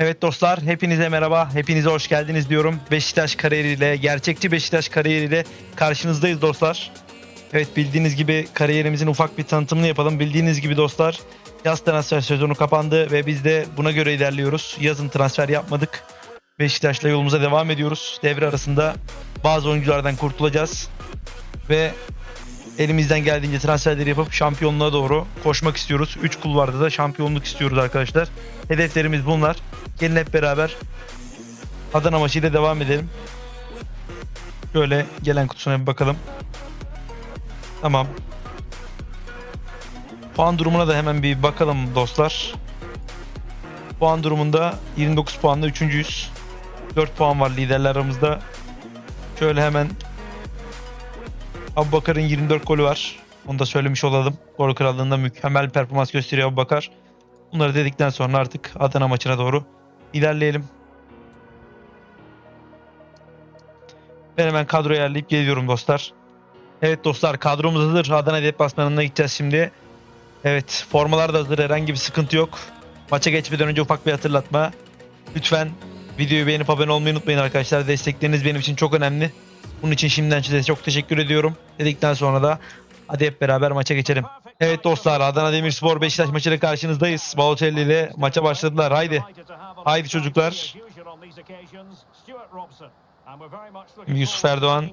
Evet dostlar hepinize merhaba. Hepinize hoş geldiniz diyorum. Beşiktaş kariyeriyle, gerçekçi Beşiktaş kariyeriyle karşınızdayız dostlar. Evet bildiğiniz gibi kariyerimizin ufak bir tanıtımını yapalım. Bildiğiniz gibi dostlar yaz transfer sezonu kapandı ve biz de buna göre ilerliyoruz. Yazın transfer yapmadık. Beşiktaş'la yolumuza devam ediyoruz. Devre arasında bazı oyunculardan kurtulacağız. Ve elimizden geldiğince transferleri yapıp şampiyonluğa doğru koşmak istiyoruz. 3 kulvarda da şampiyonluk istiyoruz arkadaşlar. Hedeflerimiz bunlar. Gelin hep beraber Adana maçıyla devam edelim. Şöyle gelen kutusuna bir bakalım. Tamam. Puan durumuna da hemen bir bakalım dostlar. Puan durumunda 29 puanla 3.yüz. 4 puan var liderler aramızda. Şöyle hemen Abubakar'ın 24 golü var. Onu da söylemiş olalım. Gol krallığında mükemmel performans gösteriyor Abubakar. Bunları dedikten sonra artık Adana maçına doğru ilerleyelim. Ben hemen kadroya ayarlayıp geliyorum dostlar. Evet dostlar kadromuz hazır. Adana deplasmanına gideceğiz şimdi. Evet formalar da hazır. Herhangi bir sıkıntı yok. Maça geçmeden önce ufak bir hatırlatma. Lütfen videoyu beğenip abone olmayı unutmayın arkadaşlar. Destekleriniz benim için çok önemli. Bunun için şimdiden size çok teşekkür ediyorum. Dedikten sonra da hadi hep beraber maça geçelim. Evet dostlar Adana Demirspor Beşiktaş maçıyla karşınızdayız. Balotelli ile maça başladılar. Haydi. Haydi çocuklar. Yusuf Erdoğan.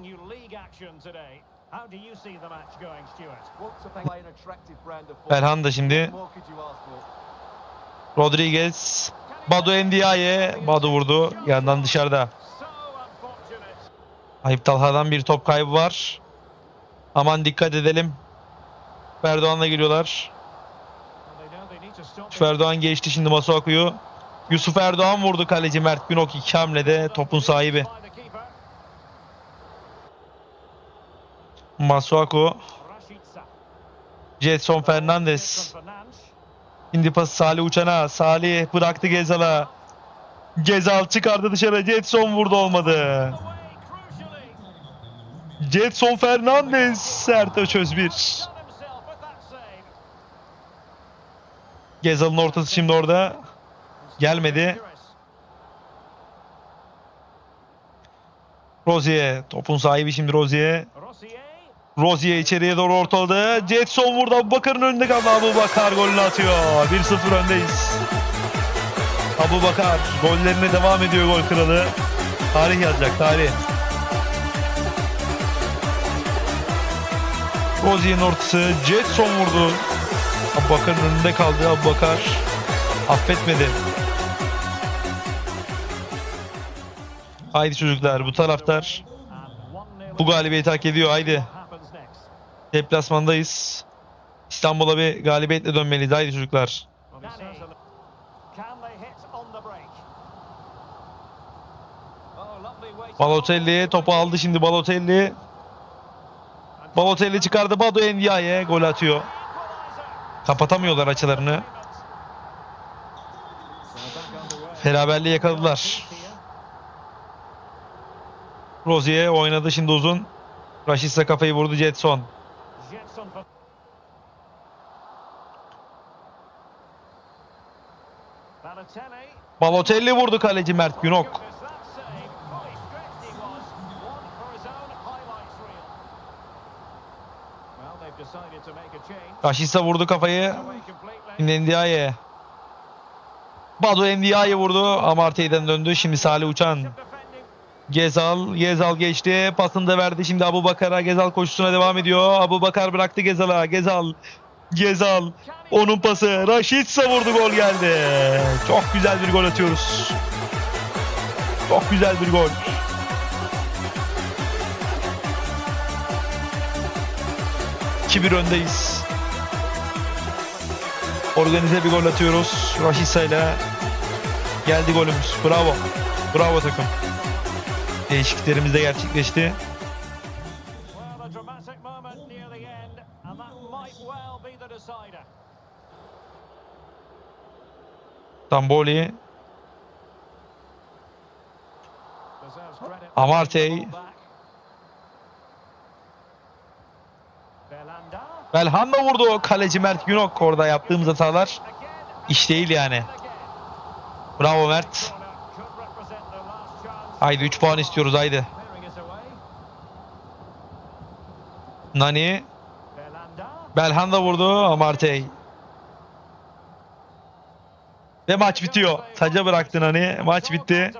Belhan da şimdi. Rodriguez. Badu Endiaye. Badu vurdu. Yandan dışarıda. Ayıp Talha'dan bir top kaybı var. Aman dikkat edelim. Erdoğan'la geliyorlar. Yusuf Erdoğan geçti şimdi Masuaku'yu. Yusuf Erdoğan vurdu kaleci Mert Günok iki hamlede topun sahibi. Masuaku. Jetson Fernandez. Şimdi pası Salih Uçan'a. Salih bıraktı Gezal'a. Gezal çıkardı dışarı. Jetson vurdu olmadı. Jetson Fernandez. Sert çöz bir. Gezal'ın ortası şimdi orada. Gelmedi. Rozier. Topun sahibi şimdi Rozier. Rozier içeriye doğru ortaladı. Jetson vurdu. Abubakar'ın önünde kaldı. Abubakar golünü atıyor. 1-0 öndeyiz. Abubakar gollerine devam ediyor gol kralı. Tarih yazacak tarih. Rozier'in ortası. Jetson vurdu. Abubakar'ın önünde kaldı. Abubakar affetmedi. Haydi çocuklar bu taraftar bu galibiyeti hak ediyor. Haydi. Deplasmandayız. İstanbul'a bir galibiyetle dönmeliyiz. Haydi çocuklar. Balotelli topu aldı şimdi Balotelli. Balotelli çıkardı Badu Endiaye gol atıyor. Kapatamıyorlar açılarını. Beraberliği yakaladılar. Rozier oynadı şimdi uzun. Raşitsa kafayı vurdu Jetson. Balotelli vurdu kaleci Mert Günok. Raşitsa vurdu kafayı. Şimdi Ndiaye. Badu Ndiaye vurdu. Amartey'den döndü. Şimdi Salih Uçan. Gezal, Gezal geçti. Pasını da verdi. Şimdi Abu Bakar'a Gezal koşusuna devam ediyor. Abu Bakar bıraktı Gezal'a. Gezal, Gezal. Onun pası. Raşitsa vurdu gol geldi. Çok güzel bir gol atıyoruz. Çok güzel bir gol. İki bir öndeyiz. Organize bir gol atıyoruz. Raşitsa ile geldi golümüz. Bravo. Bravo takım. Değişikliklerimiz de gerçekleşti. Tamboli, Amartey, Belhanda vurdu kaleci Mert Günok orada yaptığımız hatalar iş değil yani. Bravo Mert. Haydi 3 puan istiyoruz haydi. Nani. Belhanda vurdu Amartey. Ve maç bitiyor. Taca bıraktın hani. Maç bitti.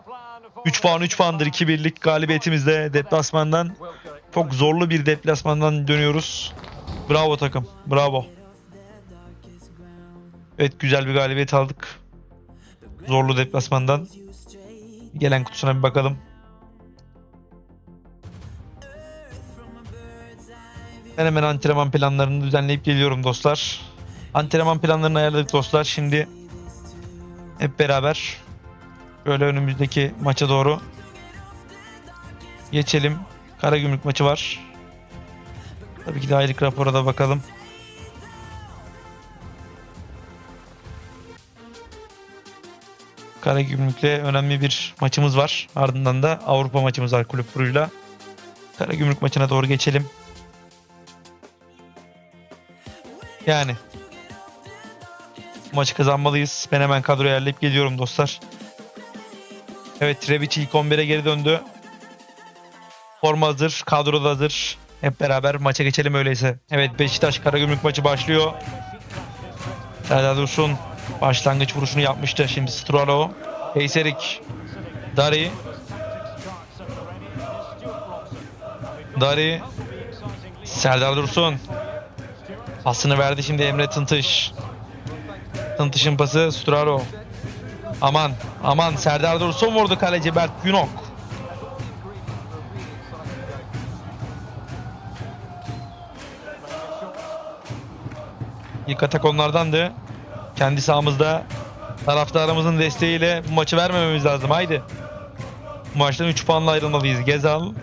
3 puan 3 puandır 2-1'lik galibiyetimizde deplasmandan. Çok zorlu bir deplasmandan dönüyoruz. Bravo takım. Bravo. Evet güzel bir galibiyet aldık. Zorlu deplasmandan. Gelen kutusuna bir bakalım. Ben hemen antrenman planlarını düzenleyip geliyorum dostlar. Antrenman planlarını ayarladık dostlar. Şimdi hep beraber böyle önümüzdeki maça doğru geçelim. Karagümrük maçı var. Tabii ki de aylık rapora da bakalım. Karagümrük'le önemli bir maçımız var. Ardından da Avrupa maçımız var Kulüp Brugge'la. Karagümrük maçına doğru geçelim. Yani maçı kazanmalıyız. Ben hemen kadroya ayarlayıp geliyorum dostlar. Evet Rebic ilk 11'e geri döndü. Forma hazır, kadro da hazır. Hep beraber maça geçelim öyleyse. Evet Beşiktaş Karagümrük maçı başlıyor. Serdar Dursun başlangıç vuruşunu yapmıştı. Şimdi Stralo, Heyserik, Dari, Dari, Serdar Dursun. Pasını verdi şimdi Emre Tıntış. Tıntış'ın pası Stralo. Aman aman Serdar Dursun vurdu kaleci Berk Günok. İlk atak onlardandı. Kendi sahamızda taraftarımızın desteğiyle bu maçı vermememiz lazım. Haydi. Bu maçtan 3 puanla ayrılmalıyız. Gezal.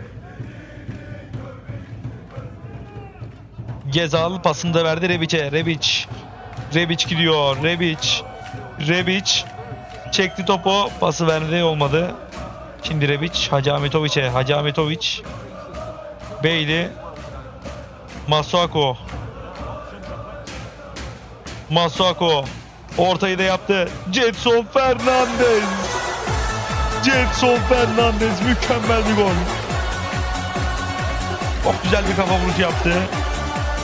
Gezal pasını da verdi Rebic'e. Rebic. Rebic gidiyor. Rebic. Rebic. Çekti topu. Pası verdi olmadı. Şimdi Rebic. Hacı Ahmetoviç'e. Hacı Ahmetoviç. Beyli. Masuako. Masuako. Ortayı da yaptı. Jetson Fernandez. Jetson Fernandez mükemmel bir gol. Çok güzel bir kafa vuruşu yaptı.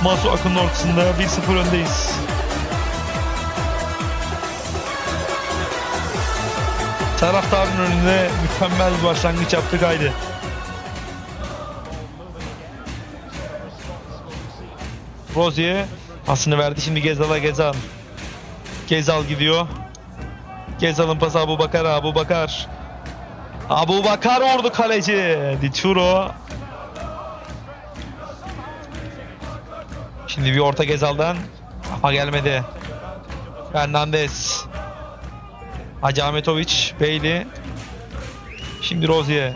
Masuako'nun ortasında 1-0 öndeyiz. Taraftarın önünde mükemmel bir başlangıç yaptık haydi. Rozier pasını verdi şimdi Gezal'a Gezal. Gezal gidiyor. Gezal'ın pası Abu Bakar Abu Bakar. Abu Bakar vurdu kaleci. Dituro. Şimdi bir orta Gezal'dan. Ama gelmedi. Fernandez. Hacı Ahmetoviç. Beyli. Şimdi Rozier.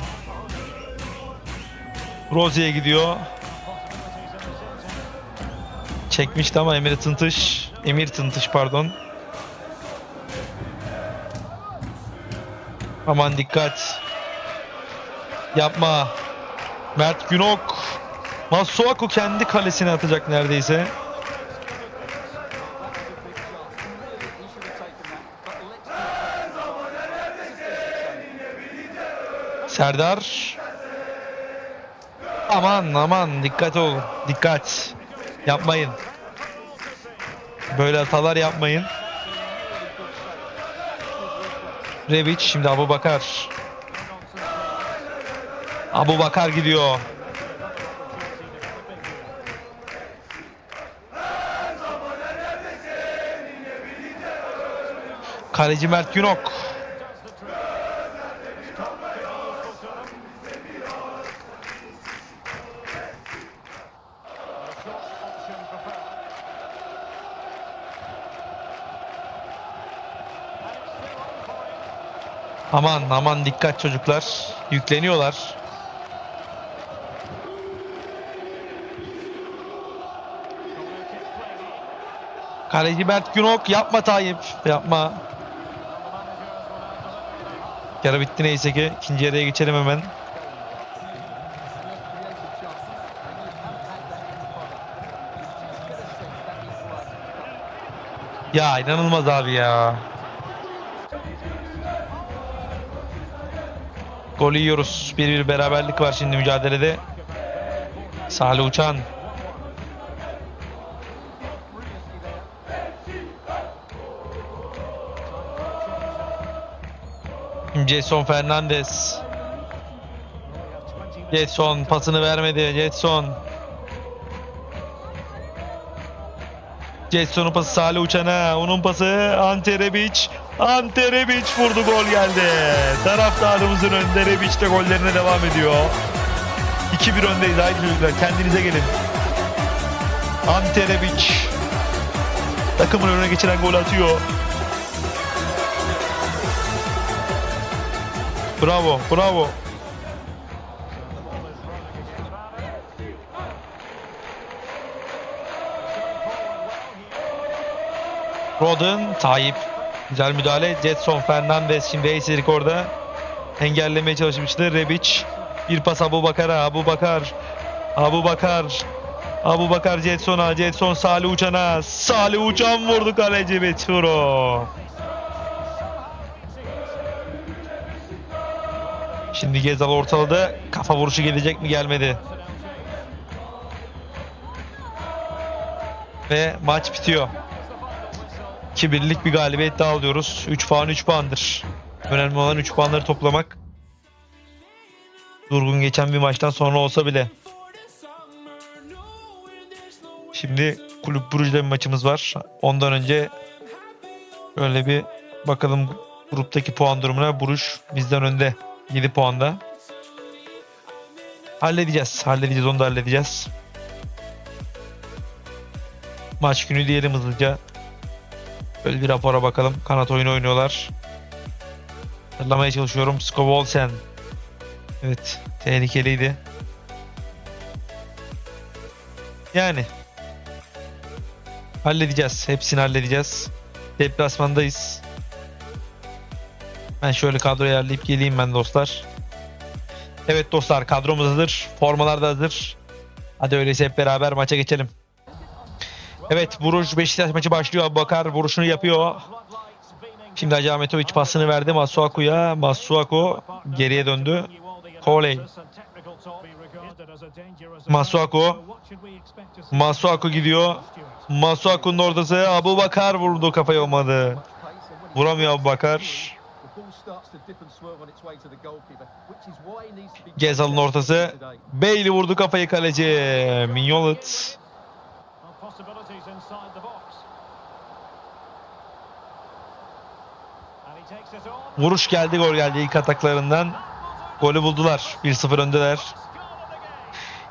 Rozier gidiyor. Çekmişti ama Emir Tıntış. Emir Tıntış pardon. Aman dikkat. Yapma. Mert Günok. Masuaku kendi kalesine atacak neredeyse. Serdar. Aman aman dikkat ol. Dikkat. Yapmayın. Böyle hatalar yapmayın. Rebic şimdi Abu Bakar. Abu Bakar gidiyor. Kaleci Mert Günok. Aman aman dikkat çocuklar. Yükleniyorlar. Kaleci Mert Günok yapma Tayyip. Yapma. Yarı bitti neyse ki. İkinci yarıya geçelim hemen. Ya inanılmaz abi ya. Golü yiyoruz. Bir bir beraberlik var şimdi mücadelede. Salih Uçan. Jetson Fernandez. Jetson pasını vermedi. Jetson. Jetson'un pası Salih Uçan'a. Onun pası Ante Rebic. Ante Rebic vurdu gol geldi. Taraftarımızın önünde Rebic de gollerine devam ediyor. 2-1 öndeyiz haydi kendinize gelin. Ante Rebic. Takımın önüne geçiren gol atıyor. Bravo, bravo. Rodon, Tayyip. Güzel müdahale. Jetson, Fernandez şimdi eşitlik orada. Engellemeye çalışmıştı. Rebic. Bir pas Abu Bakar'a. Abu Bakar. Abu Bakar. Abu Bakar Jetson'a. Jetson Salih Uçan'a. Salih Uçan vurdu kaleci Beturo. Şimdi Gezal ortaladı. Kafa vuruşu gelecek mi gelmedi. Ve maç bitiyor. 2-1'lik bir galibiyet daha alıyoruz. 3 puan 3 puandır. Önemli olan 3 puanları toplamak. Durgun geçen bir maçtan sonra olsa bile. Şimdi Kulüp Brugge'de bir maçımız var. Ondan önce böyle bir bakalım gruptaki puan durumuna. Bruges bizden önde 7 puanda. Halledeceğiz. Halledeceğiz. Onu da halledeceğiz. Maç günü diyelim hızlıca. Böyle bir rapora bakalım. Kanat oyunu oynuyorlar. Hatırlamaya çalışıyorum. Skov Olsen. Evet. Tehlikeliydi. Yani. Halledeceğiz. Hepsini halledeceğiz. Deplasmandayız. Ben şöyle kadroyu ayarlayıp geleyim ben dostlar. Evet dostlar kadromuz hazır. Formalar da hazır. Hadi öyleyse hep beraber maça geçelim. Evet Buruş Beşiktaş maçı başlıyor. Abubakar vuruşunu yapıyor. Şimdi Hacı Ahmetoviç pasını verdi Masuaku'ya. Masuaku geriye döndü. Coley. Masuaku. Masuaku gidiyor. Masuaku'nun ortası. Abubakar vurdu kafaya olmadı. Vuramıyor Abubakar. Gezal'ın ortası. Bailey vurdu kafayı kaleci. Mignolet. Vuruş geldi gol geldi ilk ataklarından. Golü buldular. 1-0 öndeler.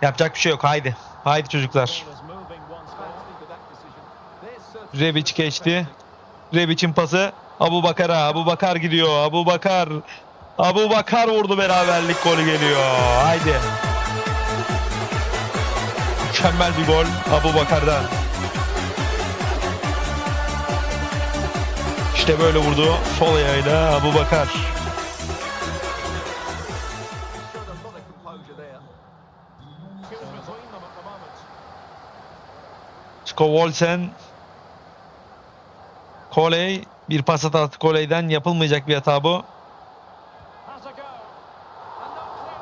Yapacak bir şey yok. Haydi. Haydi çocuklar. Rebic geçti. Rebic'in pası. Abu Bakar'a. Abu Bakar gidiyor. Abu Bakar. Abu Bakar vurdu beraberlik golü geliyor. Haydi. Mükemmel bir gol Abu Bakar'dan. İşte böyle vurdu. Sol ayağıyla Abu Bakar. Skovolsen Koley bir pas attı Koley'den yapılmayacak bir hata bu.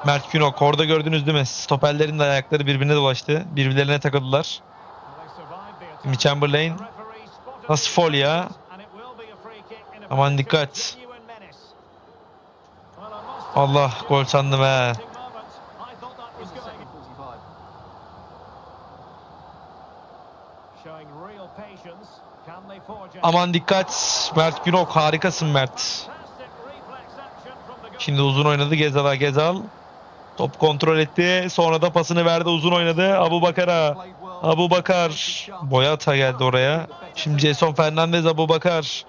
Mert Günok orada gördünüz değil mi? Stoperlerin de ayakları birbirine dolaştı. Birbirlerine takıldılar. Şimdi Chamberlain nasıl fol ya? Aman dikkat. Allah gol sandım he. Aman dikkat. Mert Günok harikasın Mert. Şimdi uzun oynadı Gezal'a Gezal. Top kontrol etti. Sonra da pasını verdi uzun oynadı. Abu Bakar'a. Abu Bakar. Boyata geldi oraya. Şimdi Jason Fernandez Abu Bakar.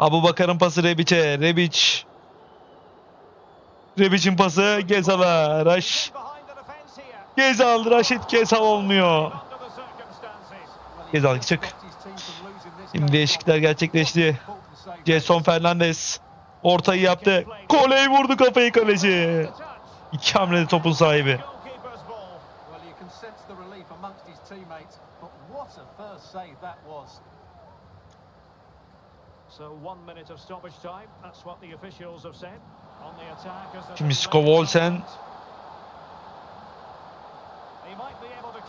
Abu Bakar'ın pası Rebic'e. Rebic. Rebic'in pası Gezal'a. Raş. Gezal. Raşit Gezal olmuyor. Gezal çık. Şimdi değişiklikler gerçekleşti. Jason Fernandez ortayı yaptı. Koley vurdu kafayı kaleci. İki hamlede topun sahibi. Şimdi Skov Olsen.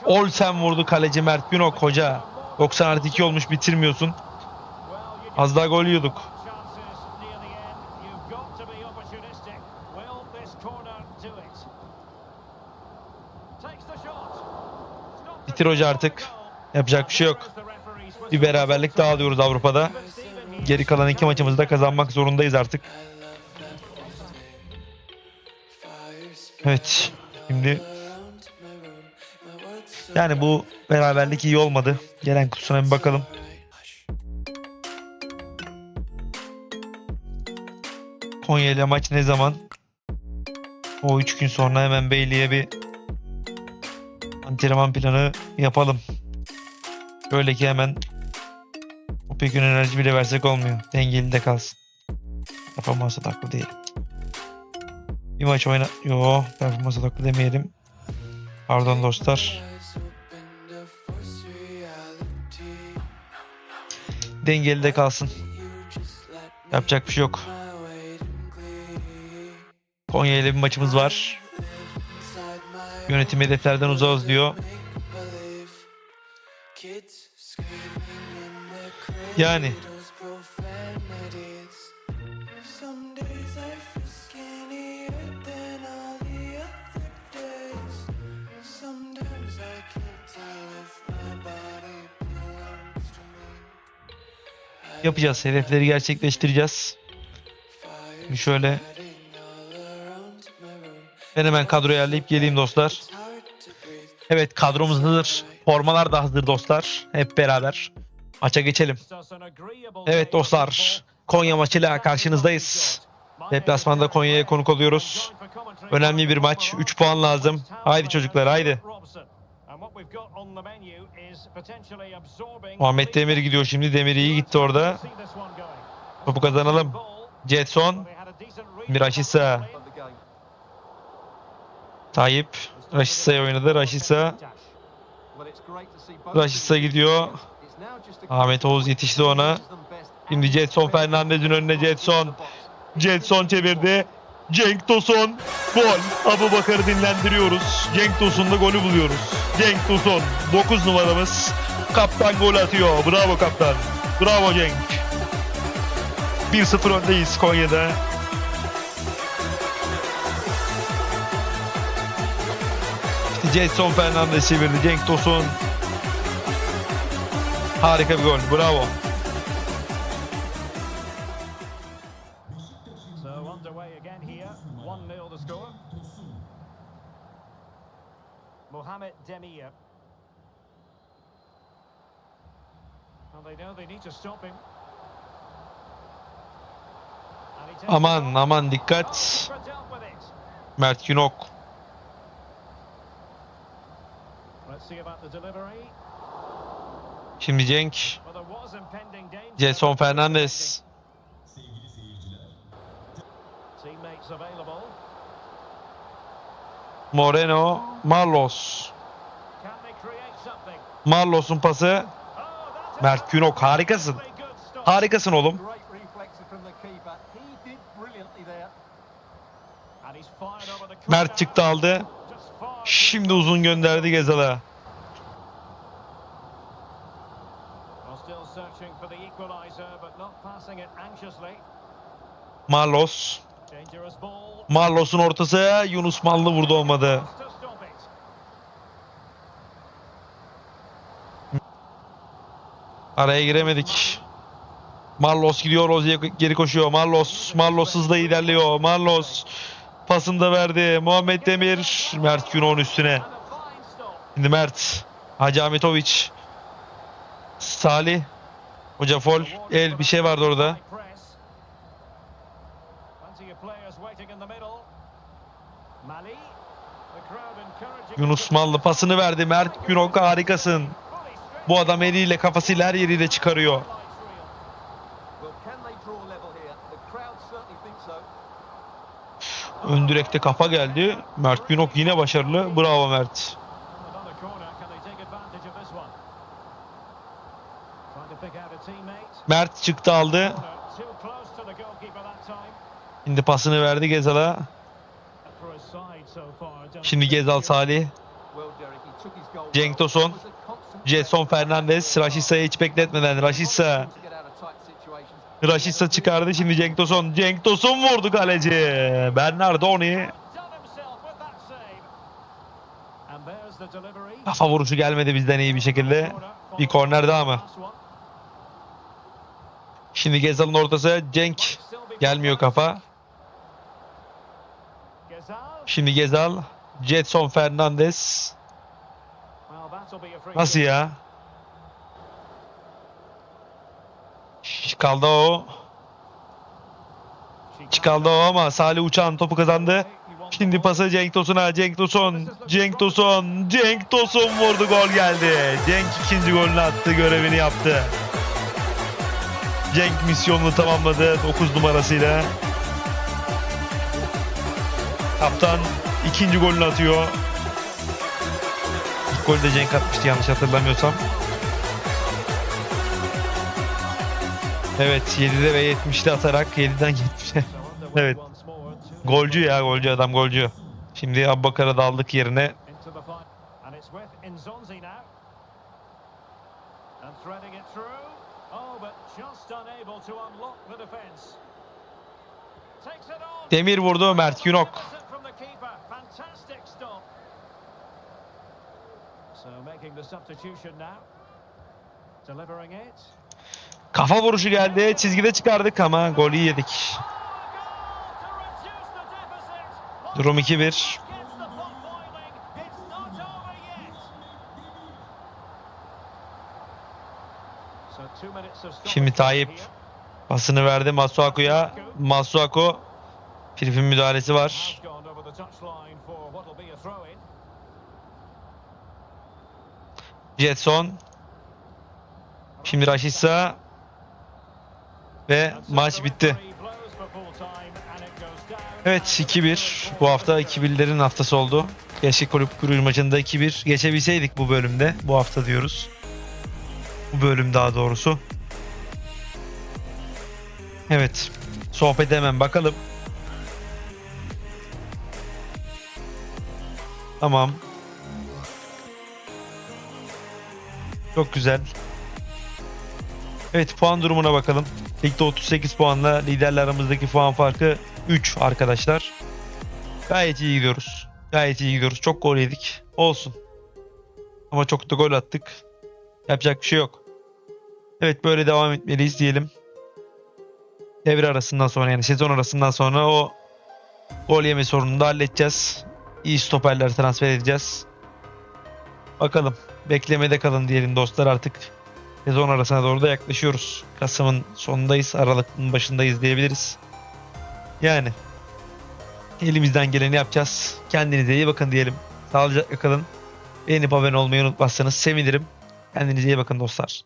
Olsen vurdu kaleci Mert Günok hoca. 90 artı 2 olmuş bitirmiyorsun. Az daha gol yiyorduk. Bitir hoca artık. Yapacak bir şey yok. Bir beraberlik daha alıyoruz Avrupa'da. Geri kalan iki maçımızı da kazanmak zorundayız artık. Evet. Şimdi yani bu beraberlik iyi olmadı. Gelen kutusuna bir bakalım. Konya ile maç ne zaman? O 3 gün sonra hemen Beyli'ye bir antrenman planı yapalım. Böyle ki hemen o pek gün enerji bile versek olmuyor. Dengeli de kalsın. Performans odaklı değil. Bir maç oyna... Yo performans odaklı demeyelim. Pardon dostlar. Dengeli de kalsın. Yapacak bir şey yok. Konya ile bir maçımız var. Yönetim hedeflerden uzağız diyor. Yani yapacağız. Hedefleri gerçekleştireceğiz. Şimdi şöyle ben hemen kadroyu ayarlayıp geleyim dostlar. Evet kadromuz hazır. Formalar da hazır dostlar. Hep beraber maça geçelim. Evet dostlar. Konya maçıyla karşınızdayız. Deplasmanda Konya'ya konuk oluyoruz. Önemli bir maç. 3 puan lazım. Haydi çocuklar haydi. Muhammed Demir gidiyor şimdi. Demir iyi gitti orada. Topu kazanalım. Jetson. The game. Tayyip. Raşisa'ya oynadı. Raşisa. Raşisa gidiyor. Ahmet Oğuz yetişti ona. Şimdi Jetson Fernandez'in önüne Jetson. Jetson çevirdi. Cenk Tosun. Gol. Abu Bakar'ı dinlendiriyoruz. Cenk Tosun'da golü buluyoruz. Cenk Tosun. 9 numaramız. Kaptan gol atıyor. Bravo kaptan. Bravo Cenk. 1-0 öndeyiz Konya'da. İşte Jetson Fernandez çevirdi. Cenk Tosun. Harika bir gol. Bravo. So underway again here. 1-0 the score. Mohamed Demir. Well, they know they need to stop him. And Aman aman dikkat. Mert Günok. Şimdi Cenk. Jetson Fernandez. Moreno. Marlos. Marlos'un pası. Oh, Mert Günok harikasın. Harikasın oğlum. Mert çıktı aldı. Şimdi uzun gönderdi Gezal'a. Marlos. Marlos'un ortası. Yunus Mallı vurdu olmadı. Araya giremedik. Marlos gidiyor. Rozi'ye geri koşuyor. Marlos. Marlos hızla ilerliyor. Marlos. Pasını da verdi. Muhammed Demir. Mert Günok'un üstüne. Şimdi Mert. Hacı Ahmetoviç. Salih. Hoca Fol. El bir şey vardı orada. Yunus Mallı pasını verdi. Mert Günok harikasın. Bu adam eliyle kafasıyla her yeriyle çıkarıyor. Ön direkte kafa geldi. Mert Günok yine başarılı. Bravo Mert. Mert çıktı aldı. Şimdi pasını verdi Gezal'a. Şimdi Gezal Salih. Cenk. Tosun. Jetson. Fernandez. Raşitsa'yı hiç bekletmeden. Raşitsa. Raşitsa çıkardı. Şimdi Cenk Tosun. Cenk Tosun vurdu kaleci. Bernardoni. Kafa vuruşu gelmedi bizden iyi bir şekilde. Bir korner daha mı? Şimdi Gezal'ın ortası. Cenk. Gelmiyor kafa. Şimdi Gezal. Jetson Fernandez. Nasıl ya? Kaldı o. Çıkaldı o ama Salih Uçan topu kazandı. Şimdi pası Cenk Tosun'a. Cenk Tosun. Cenk Tosun. Cenk Tosun vurdu gol geldi. Cenk ikinci golünü attı. Görevini yaptı. Cenk misyonunu tamamladı 9 numarasıyla. Kaptan ikinci golünü atıyor. İlk golü de Cenk atmıştı yanlış hatırlamıyorsam. Evet 7'de ve 70'de atarak 7'den 70'e. Evet. Golcü ya golcü adam golcü. Şimdi Abbakar'a daldık yerine. Into the final. And Kafa vuruşu geldi. Çizgide çıkardık ama golü yedik. Durum 2-1. Gets the pot boiling. It's not over yet. So two minutes of stoppage Şimdi Tayyip. Pasını verdi Masuaku'ya. Masuaku. Filip'in müdahalesi var. Jetson. Şimdi Raşitsa. Ve maç bitti. Evet 2-1. Bu hafta 2-1'lerin haftası oldu. Gençlik Kulüp Kurucu maçında 2-1 geçebilseydik bu bölümde. Bu hafta diyoruz. Bu bölüm daha doğrusu. Evet. Sohbete hemen bakalım. Tamam. Çok güzel. Evet puan durumuna bakalım. Ligde 38 puanla liderle aramızdaki puan farkı 3 arkadaşlar. Gayet iyi gidiyoruz. Gayet iyi gidiyoruz. Çok gol yedik. Olsun. Ama çok da gol attık. Yapacak bir şey yok. Evet böyle devam etmeliyiz diyelim. Devre arasından sonra yani sezon arasından sonra o gol yeme sorununu da halledeceğiz. İyi stoperler transfer edeceğiz. Bakalım. Beklemede kalın diyelim dostlar artık. Sezon arasına doğru da yaklaşıyoruz. Kasım'ın sonundayız. Aralık'ın başındayız diyebiliriz. Yani elimizden geleni yapacağız. Kendinize iyi bakın diyelim. Sağlıcakla kalın. Beğenip abone olmayı unutmazsanız sevinirim. Kendinize iyi bakın dostlar.